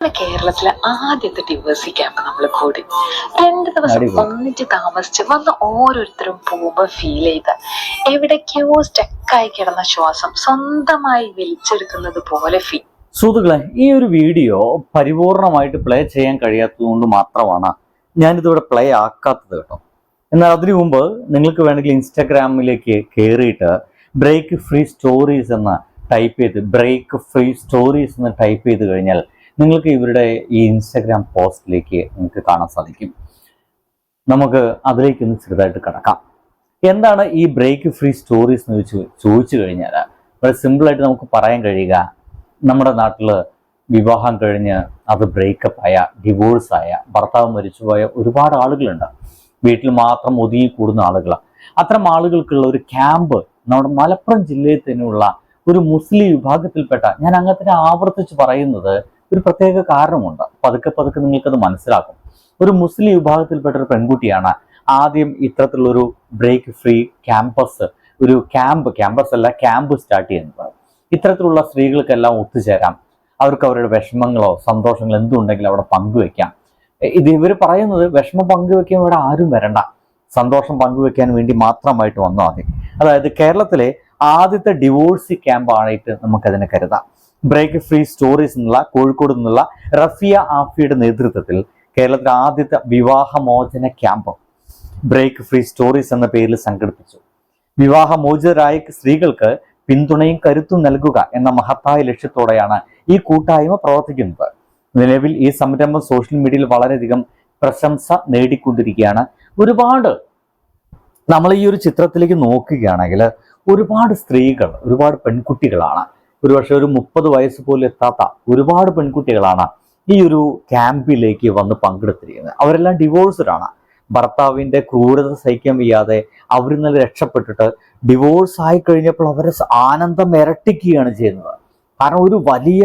കേരളത്തിലെ ആദ്യത്തെ ഡിവേഴ്സി ക്യാമ്പ് നമ്മൾ കൂടി. രണ്ട് ദിവസം. ഒന്നിച്ച് താമസിച്ച് വന്ന് ഓരോരുത്തരും പോകുമ്പോ ഫീൽ ചെയ്ത എവിടേക്കോ സ്റ്റക്കായി കിടന്ന ശ്വാസം സ്വന്തമായി വലിച്ചെടുക്കുന്നത് പോലെ ഫീൽ സുഹൃത്തുക്കളെ ഈ ഒരു വീഡിയോ പരിപൂർണമായിട്ട് പ്ലേ ചെയ്യാൻ കഴിയാത്തതുകൊണ്ട് മാത്രമാണ് ഞാനിതിവിടെ പ്ലേ ആക്കാത്തത് കേട്ടോ. എന്നാൽ അതിനു മുമ്പ് നിങ്ങൾക്ക് വേണമെങ്കിൽ ഇൻസ്റ്റാഗ്രാമിലേക്ക് കയറിയിട്ട് ബ്രേക്ക് ഫ്രീ സ്റ്റോറീസ് എന്ന് ടൈപ്പ് ചെയ്ത് ബ്രേക്ക് ഫ്രീ സ്റ്റോറീസ് എന്ന് ടൈപ്പ് ചെയ്ത് കഴിഞ്ഞാൽ നിങ്ങൾക്ക് ഇവരുടെ ഈ ഇൻസ്റ്റഗ്രാം പോസ്റ്റിലേക്ക് നിങ്ങൾക്ക് കാണാൻ സാധിക്കും. നമുക്ക് അതിലേക്ക് ഒന്ന് ചെറുതായിട്ട് കിടക്കാം. എന്താണ് ഈ ബ്രേക്ക് ഫ്രീ സ്റ്റോറീസ് എന്ന് ചോദിച്ചു ചോദിച്ചു കഴിഞ്ഞാൽ വളരെ സിമ്പിളായിട്ട് നമുക്ക് പറയാൻ കഴിയുക നമ്മുടെ നാട്ടിൽ വിവാഹം കഴിഞ്ഞ് അത് ബ്രേക്കപ്പ് ആയ ഡിവോഴ്സ് ആയ ഭർത്താവ് മരിച്ചുപോയ ഒരുപാട് ആളുകളുണ്ട്. വീട്ടിൽ മാത്രം ഒതുങ്ങി കൂടുന്ന ആളുകളാണ്. അത്തരം ആളുകൾക്കുള്ള ഒരു ക്യാമ്പ് നമ്മുടെ മലപ്പുറം ജില്ലയിൽ തന്നെയുള്ള ഒരു മുസ്ലിം വിഭാഗത്തിൽപ്പെട്ട ഞാൻ അങ്ങനത്തെ ആവർത്തിച്ച് പറയുന്നത് ഒരു പ്രത്യേക കാരണമുണ്ട്. പതുക്കെ പതുക്കെ നിങ്ങൾക്കത് മനസ്സിലാക്കും. ഒരു മുസ്ലിം വിഭാഗത്തിൽപ്പെട്ട ഒരു പെൺകുട്ടിയാണ് ആദ്യം ഇത്തരത്തിലുള്ളൊരു ബ്രേക്ക് ഫ്രീ ക്യാമ്പസ് ഒരു ക്യാമ്പ് ക്യാമ്പസ് അല്ല ക്യാമ്പ് സ്റ്റാർട്ട് ചെയ്യുന്നത്. ഇത്തരത്തിലുള്ള സ്ത്രീകൾക്കെല്ലാം ഒത്തുചേരാം. അവർക്ക് അവരുടെ വിഷമങ്ങളോ സന്തോഷങ്ങളോ എന്തുണ്ടെങ്കിലും അവിടെ പങ്കുവെക്കാം. ഇത് ഇവർ പറയുന്നത് വിഷമം പങ്കുവെക്കാൻ ഇവിടെ ആരും വരണ്ട. സന്തോഷം പങ്കുവെക്കാൻ വേണ്ടി മാത്രമായിട്ട് വന്നാൽ മതി. അതായത് കേരളത്തിലെ ആദ്യത്തെ ഡിവോഴ്സ് ക്യാമ്പ് ആയിട്ട് നമുക്കതിനെ കരുതാം. ബ്രേക്ക് ഫ്രീ സ്റ്റോറീസ് എന്നുള്ള കോഴിക്കോട് നിന്നുള്ള റഫിയ ആഫിയുടെ നേതൃത്വത്തിൽ കേരളത്തിലെ ആദ്യത്തെ വിവാഹമോചന ക്യാമ്പ് ബ്രേക്ക് ഫ്രീ സ്റ്റോറീസ് എന്ന പേരിൽ സംഘടിപ്പിച്ചു. വിവാഹമോചിതരായ സ്ത്രീകൾക്ക് പിന്തുണയും കരുത്തും നൽകുക എന്ന മഹത്തായ ലക്ഷ്യത്തോടെയാണ് ഈ കൂട്ടായ്മ പ്രവർത്തിക്കുന്നത്. നിലവിൽ ഈ സംരംഭം സോഷ്യൽ മീഡിയയിൽ വളരെയധികം പ്രശംസ നേടിക്കൊണ്ടിരിക്കുകയാണ്. ഒരുപാട് നമ്മൾ ഈ ഒരു ചിത്രത്തിലേക്ക് നോക്കുകയാണെങ്കിൽ ഒരുപാട് സ്ത്രീകൾ ഒരുപാട് പെൺകുട്ടികളാണ് ഒരുപക്ഷെ ഒരു മുപ്പത് വയസ്സ് പോലും എത്താത്ത ഒരുപാട് പെൺകുട്ടികളാണ് ഈ ഒരു ക്യാമ്പിലേക്ക് വന്ന് പങ്കെടുത്തിരിക്കുന്നത്. അവരെല്ലാം ഡിവോഴ്സ്ഡാണ്. ഭർത്താവിന്റെ ക്രൂരത സഹിക്കാൻ വയ്യാതെ അവരിൽ നിന്ന് രക്ഷപ്പെട്ടിട്ട് ഡിവോഴ്സ് ആയി കഴിഞ്ഞപ്പോൾ അവരെ ആനന്ദം ഇരട്ടിക്കുകയാണ് ചെയ്യുന്നത്. കാരണം ഒരു വലിയ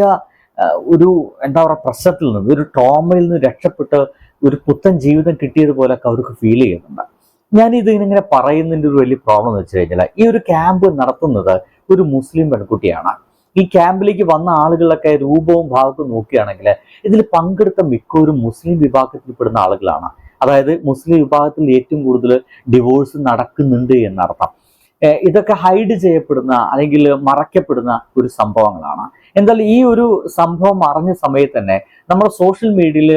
ഒരു എന്താ പറയുക പ്രശ്നത്തിൽ നിന്ന് ഒരു ട്രോമയിൽ നിന്ന് രക്ഷപ്പെട്ട് ഒരു പുത്തൻ ജീവിതം കിട്ടിയതുപോലൊക്കെ അവർക്ക് ഫീൽ ചെയ്യുന്നുണ്ട്. ഞാൻ ഇത് ഇങ്ങനെ പറയുന്നതിന്റെ ഒരു വലിയ പ്രോബ്ലം എന്ന് വെച്ച് കഴിഞ്ഞാൽ ഈ ഒരു ക്യാമ്പ് നടത്തുന്നത് ഒരു മുസ്ലിം പെൺകുട്ടിയാണ്. ഈ ക്യാമ്പിലേക്ക് വന്ന ആളുകളൊക്കെ രൂപവും ഭാഗത്തും നോക്കുകയാണെങ്കിൽ ഇതിൽ പങ്കെടുത്ത മിക്കവരും മുസ്ലിം വിഭാഗത്തിൽപ്പെടുന്ന ആളുകളാണ്. അതായത് മുസ്ലിം വിഭാഗത്തിൽ ഏറ്റവും കൂടുതൽ ഡിവോഴ്സ് നടക്കുന്നുണ്ട് എന്നർത്ഥം. ഇതൊക്കെ ഹൈഡ് ചെയ്യപ്പെടുന്ന അല്ലെങ്കിൽ മറയ്ക്കപ്പെടുന്ന ഒരു സംഭവങ്ങളാണ്. എന്തായാലും ഈ ഒരു സംഭവം അറിഞ്ഞ സമയത്ത് തന്നെ നമ്മുടെ സോഷ്യൽ മീഡിയയിൽ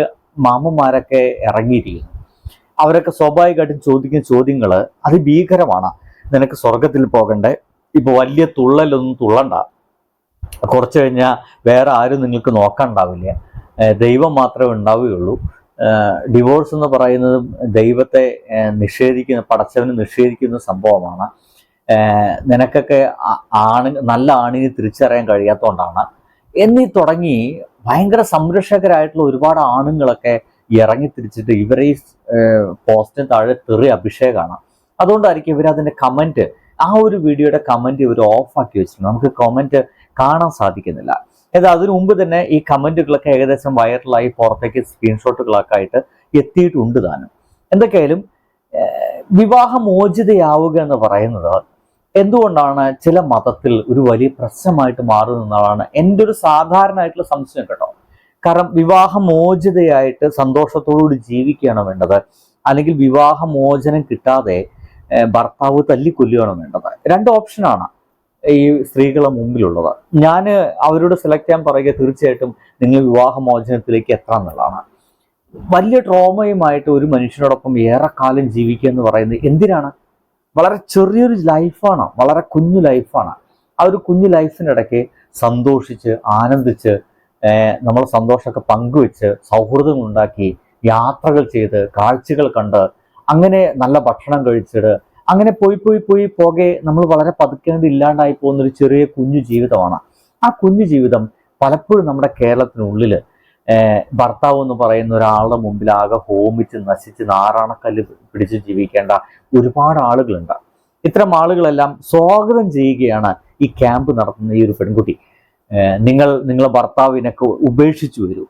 മാമന്മാരൊക്കെ ഇറങ്ങിയിരിക്കുന്നു. അവരൊക്കെ സ്വാഭാവികമായിട്ടും ചോദിക്കുന്ന ചോദ്യങ്ങൾ അതിഭീകരമാണ്. നിനക്ക് സ്വർഗത്തിൽ പോകണ്ടേ? ഇപ്പൊ വലിയ തുള്ളലൊന്നും തുള്ളണ്ട. കുറച്ച് കഴിഞ്ഞാൽ വേറെ ആരും നിങ്ങൾക്ക് നോക്കാണ്ടാവില്ല. ദൈവം മാത്രമേ ഉണ്ടാവുകയുള്ളൂ. ഡിവോഴ്സ് എന്ന് പറയുന്നത് ദൈവത്തെ നിഷേധിക്കുന്ന പടച്ചവന് നിഷേധിക്കുന്ന സംഭവമാണ്. നിനക്കൊക്കെ ആണി നല്ല ആണിനെ തിരിച്ചറിയാൻ കഴിയാത്തതുകൊണ്ടാണ് എന്നീ തുടങ്ങി ഭയങ്കര സംരക്ഷകരായിട്ടുള്ള ഒരുപാട് ആണുങ്ങളൊക്കെ ഇറങ്ങി തിരിച്ചിട്ട് ഇവരെ ഈ പോസ്റ്റിന് താഴെ തെറി അഭിഷേകമാണ് അതുകൊണ്ടായിരിക്കും ഇവരതിന്റെ കമന്റ് ആ ഒരു വീഡിയോയുടെ കമന്റ് ഇവർ ഓഫാക്കി വെച്ചിട്ടുണ്ട്. നമുക്ക് കമന്റ് കാണാൻ സാധിക്കുന്നില്ല. എന്നാൽ അതിനു മുമ്പ് തന്നെ ഈ കമന്റുകളൊക്കെ ഏകദേശം വൈറലായി പുറത്തേക്ക് സ്ക്രീൻഷോട്ടുകളൊക്കെ ആയിട്ട് എത്തിയിട്ടുണ്ട് താനും. എന്തൊക്കെയായാലും വിവാഹമോചിതയാവുക എന്ന് പറയുന്നത് എന്തുകൊണ്ടാണ് ചില മതത്തിൽ ഒരു വലിയ പ്രശ്നമായിട്ട് മാറുന്നതാണ് എന്റെ ഒരു സാധാരണയായിട്ടുള്ള സംശയം കേട്ടോ. കാരണം വിവാഹമോചിതയായിട്ട് സന്തോഷത്തോടുകൂടി ജീവിക്കുകയാണ് വേണ്ടത്. അല്ലെങ്കിൽ വിവാഹമോചനം കിട്ടാതെ ഭർത്താവ് തല്ലിക്കൊല്ലുകയാണ് വേണ്ടത്. രണ്ട് ഓപ്ഷനാണ്. ഈ സ്ത്രീകളെ മുമ്പിലുള്ളത്. ഞാൻ അവരോട് സെലക്ട് ചെയ്യാൻ പറയുക തീർച്ചയായിട്ടും നിങ്ങൾ വിവാഹമോചനത്തിലേക്ക് എത്താൻ എന്നുള്ളതാണ്. വലിയ ട്രോമയുമായിട്ട് ഒരു മനുഷ്യനോടൊപ്പം ഏറെക്കാലം ജീവിക്കുക എന്ന് പറയുന്നത് എന്തിനാണ്? വളരെ ചെറിയൊരു ലൈഫാണ് വളരെ കുഞ്ഞു ലൈഫാണ് ആ ഒരു കുഞ്ഞു ലൈഫിനിടയ്ക്ക് സന്തോഷിച്ച് ആനന്ദിച്ച് നമ്മൾ സന്തോഷമൊക്കെ പങ്കുവെച്ച് സൗഹൃദം ഉണ്ടാക്കി യാത്രകൾ ചെയ്ത് കാഴ്ചകൾ കണ്ട് അങ്ങനെ നല്ല ഭക്ഷണം കഴിച്ചിട്ട് അങ്ങനെ പോയി പോയി പോയി പോകെ നമ്മൾ വളരെ പതുക്കേണ്ടി ഇല്ലാണ്ടായി പോകുന്ന ഒരു ചെറിയ കുഞ്ഞു ജീവിതമാണ്. ആ കുഞ്ഞു ജീവിതം പലപ്പോഴും നമ്മുടെ കേരളത്തിനുള്ളിൽ ഭർത്താവ് എന്ന് പറയുന്ന ഒരാളുടെ മുമ്പിൽ ആകെ ഹോമിച്ച് നശിച്ച് നാറാണക്കല്ല് പിടിച്ച് ജീവിക്കേണ്ട ഒരുപാട് ആളുകളുണ്ട്. ഇത്തരം ആളുകളെല്ലാം സ്വാഗതം ചെയ്യുകയാണ് ഈ ക്യാമ്പ് നടത്തുന്ന ഈ ഒരു പെൺകുട്ടി. നിങ്ങൾ നിങ്ങളെ ഭർത്താവിനൊക്കെ ഉപേക്ഷിച്ചു വരൂ.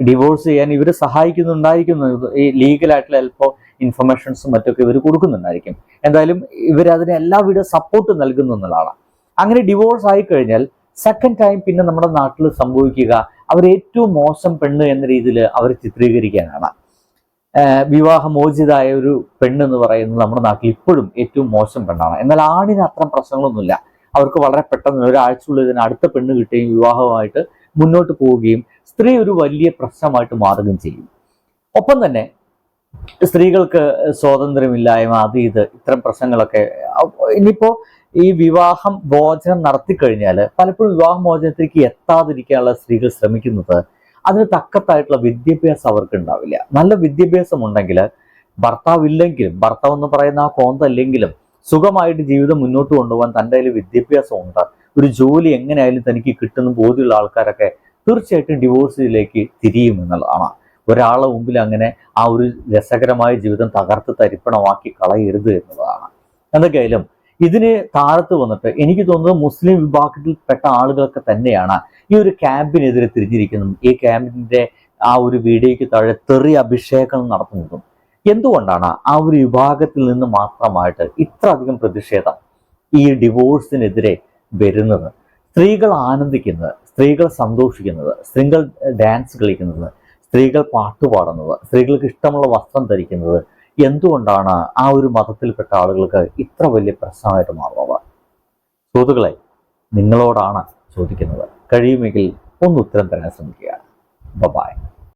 ഡിവോഴ്സ് ചെയ്യാൻ ഇവർ സഹായിക്കുന്നുണ്ടായിരിക്കുന്നു. ഈ ലീഗലായിട്ടുള്ള ചിലപ്പോൾ ഇൻഫർമേഷൻസും മറ്റൊക്കെ ഇവർ കൊടുക്കുന്നുണ്ടായിരിക്കും. എന്തായാലും എല്ലാ എല്ലാവിധ സപ്പോർട്ട് നൽകുന്നു എന്നുള്ളതാണ്. അങ്ങനെ ഡിവോഴ്സ് ആയി കഴിഞ്ഞാൽ സെക്കൻഡ് ടൈം പിന്നെ നമ്മുടെ നാട്ടിൽ സംഭവിക്കുക അവർ ഏറ്റവും മോശം പെണ്ണ് എന്ന രീതിയിൽ അവർ ചിത്രീകരിക്കാനാണ്. വിവാഹമോചിതായ ഒരു പെണ്ണ് എന്ന് പറയുന്നത് നമ്മുടെ നാട്ടിൽ ഇപ്പോഴും ഏറ്റവും മോശം പെണ്ണാണ്. എന്നാൽ ആണിന് അത്തരം പ്രശ്നങ്ങളൊന്നുമില്ല. അവർക്ക് വളരെ പെട്ടെന്ന് ഒരാഴ്ചയുള്ള ഇതിന് അടുത്ത പെണ്ണ് കിട്ടുകയും വിവാഹമായിട്ട് മുന്നോട്ട് പോവുകയും സ്ത്രീ ഒരു വലിയ പ്രശ്നമായിട്ട് മാറുകയും ചെയ്യും. ഒപ്പം തന്നെ സ്ത്രീകൾക്ക് സ്വാതന്ത്ര്യമില്ലായ്മ അത് ഇത് ഇത്തരം പ്രശ്നങ്ങളൊക്കെ ഇനിയിപ്പോ ഈ വിവാഹം മോചനം നടത്തിക്കഴിഞ്ഞാൽ പലപ്പോഴും വിവാഹ മോചനത്തിലേക്ക് എത്താതിരിക്കാനുള്ള സ്ത്രീകൾ ശ്രമിക്കുന്നത് അതിന് തക്കത്തായിട്ടുള്ള വിദ്യാഭ്യാസം അവർക്ക് ഉണ്ടാവില്ല നല്ല വിദ്യാഭ്യാസം ഉണ്ടെങ്കിൽ ഭർത്താവ് ഇല്ലെങ്കിലും ഭർത്താവ് എന്ന് പറയുന്ന ആ കോന്തല്ലെങ്കിലും സുഖമായിട്ട് ജീവിതം മുന്നോട്ട് കൊണ്ടുപോകാൻ തന്റെ കയ്യിൽ വിദ്യാഭ്യാസം ഉണ്ട് ഒരു ജോലി എങ്ങനെയായാലും തനിക്ക് കിട്ടുന്ന ബോധ്യമുള്ള ആൾക്കാരൊക്കെ തീർച്ചയായിട്ടും ഡിവോഴ്സിലേക്ക് തിരിയും എന്നുള്ളതാണ്. ഒരാളെ മുമ്പിൽ അങ്ങനെ ആ ഒരു രസകരമായ ജീവിതം തകർത്ത് തരിപ്പണമാക്കി കളയരുത് എന്നുള്ളതാണ് എന്തൊക്കെയായാലും ഇതിന് താഴത്ത് വന്നിട്ട് എനിക്ക് തോന്നുന്നത് മുസ്ലിം വിഭാഗത്തിൽപ്പെട്ട ആളുകളൊക്കെ തന്നെയാണ് ഈ ഒരു ക്യാമ്പിനെതിരെ തിരിഞ്ഞിരിക്കുന്നതും ഈ ക്യാമ്പിന്റെ ആ ഒരു വീഡിയോയ്ക്ക് താഴെ തെറി അഭിഷേകം നടത്തുന്നതും. എന്തുകൊണ്ടാണ് ആ ഒരു വിഭാഗത്തിൽ നിന്ന് മാത്രമായിട്ട് ഇത്ര അധികം പ്രതിഷേധം ഈ ഡിവോഴ്സിനെതിരെ വരുന്നത്? സ്ത്രീകൾ ആനന്ദിക്കുന്നത് സ്ത്രീകൾ സന്തോഷിക്കുന്നത് സ്ത്രീകൾ ഡാൻസ് കളിക്കുന്നത് സ്ത്രീകൾ പാട്ട് പാടുന്നത് സ്ത്രീകൾക്ക് ഇഷ്ടമുള്ള വസ്ത്രം ധരിക്കുന്നത് എന്തുകൊണ്ടാണ് ആ ഒരു മതത്തിൽപ്പെട്ട ആളുകൾക്ക് ഇത്ര വലിയ പ്രശ്നമായിട്ട് മാറുന്നത്? സുഹൃത്തുക്കളെ നിങ്ങളോടാണ് ചോദിക്കുന്നത്. കഴിയുമെങ്കിൽ ഒന്ന് ഉത്തരം തരാൻ ശ്രമിക്കുക. ബൈ